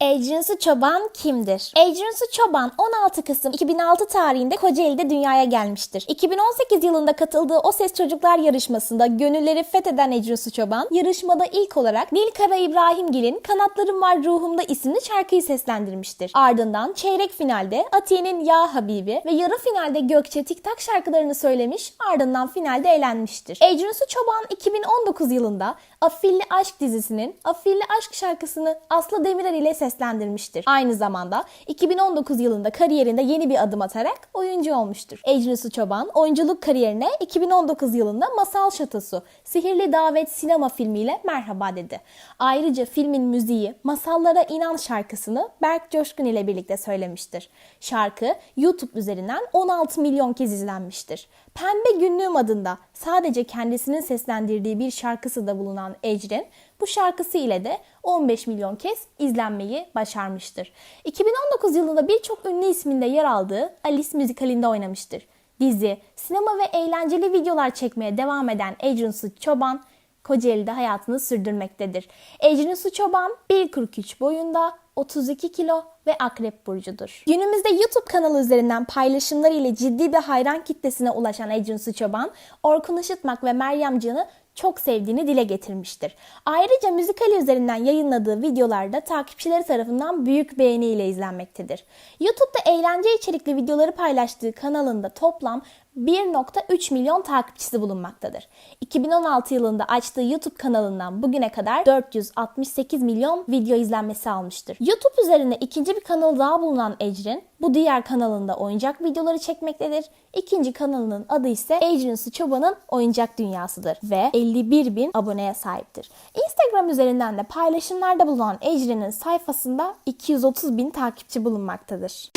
Ecrinsu Çoban kimdir? Ecrinsu Çoban 16 Kasım 2006 tarihinde Kocaeli'de dünyaya gelmiştir. 2018 yılında katıldığı O Ses Çocuklar yarışmasında gönülleri fetheden Ecrinsu Çoban, yarışmada ilk olarak Nilkara İbrahimgil'in Kanatlarım Var Ruhumda isimli şarkıyı seslendirmiştir. Ardından çeyrek finalde Atiye'nin Ya Habibi ve yarı finalde Gökçe Tiktak şarkılarını söylemiş, ardından finalde eğlenmiştir. Ecrinsu Çoban 2019 yılında Afilli Aşk dizisinin Afilli Aşk şarkısını Aslı Demirer ile seslendirmiştir. Aynı zamanda 2019 yılında kariyerinde yeni bir adım atarak oyuncu olmuştur. Ecrinsu Çoban oyunculuk kariyerine 2019 yılında Masal Şatosu, Sihirli Davet sinema filmiyle merhaba dedi. Ayrıca filmin müziği Masallara İnan şarkısını Berk Coşkun ile birlikte söylemiştir. Şarkı YouTube üzerinden 16 milyon kez izlenmiştir. Pembe Günlüğüm adında sadece kendisinin seslendirdiği bir şarkısı da bulunan Ecrin, bu şarkısı ile de 15 milyon kez izlenmeyi başarmıştır. 2019 yılında birçok ünlü isminde yer aldığı Alice müzikalinde oynamıştır. Dizi, sinema ve eğlenceli videolar çekmeye devam eden Ecrin Çoban, Kocaeli'de hayatını sürdürmektedir. Ecrin Su Çoban 1.43 boyunda, 32 kilo ve akrep burcudur. Günümüzde YouTube kanalı üzerinden paylaşımları ile ciddi bir hayran kitlesine ulaşan Ecrin Su Çoban, Orkun Işıtmak ve Meryem Can'ı çok sevdiğini dile getirmiştir. Ayrıca müzikali üzerinden yayınladığı videolarda takipçileri tarafından büyük beğeniyle izlenmektedir. YouTube'da eğlence içerikli videoları paylaştığı kanalında toplam 1.3 milyon takipçisi bulunmaktadır. 2016 yılında açtığı YouTube kanalından bugüne kadar 468 milyon video izlenmesi almıştır. YouTube üzerinde ikinci bir kanal daha bulunan Ecrin, bu diğer kanalında oyuncak videoları çekmektedir. İkinci kanalının adı ise Ecrin Çoban'ın Oyuncak Dünyası'dır ve 51 bin aboneye sahiptir. Instagram üzerinden de paylaşımlarda bulunan Ecrin'in sayfasında 230 bin takipçi bulunmaktadır.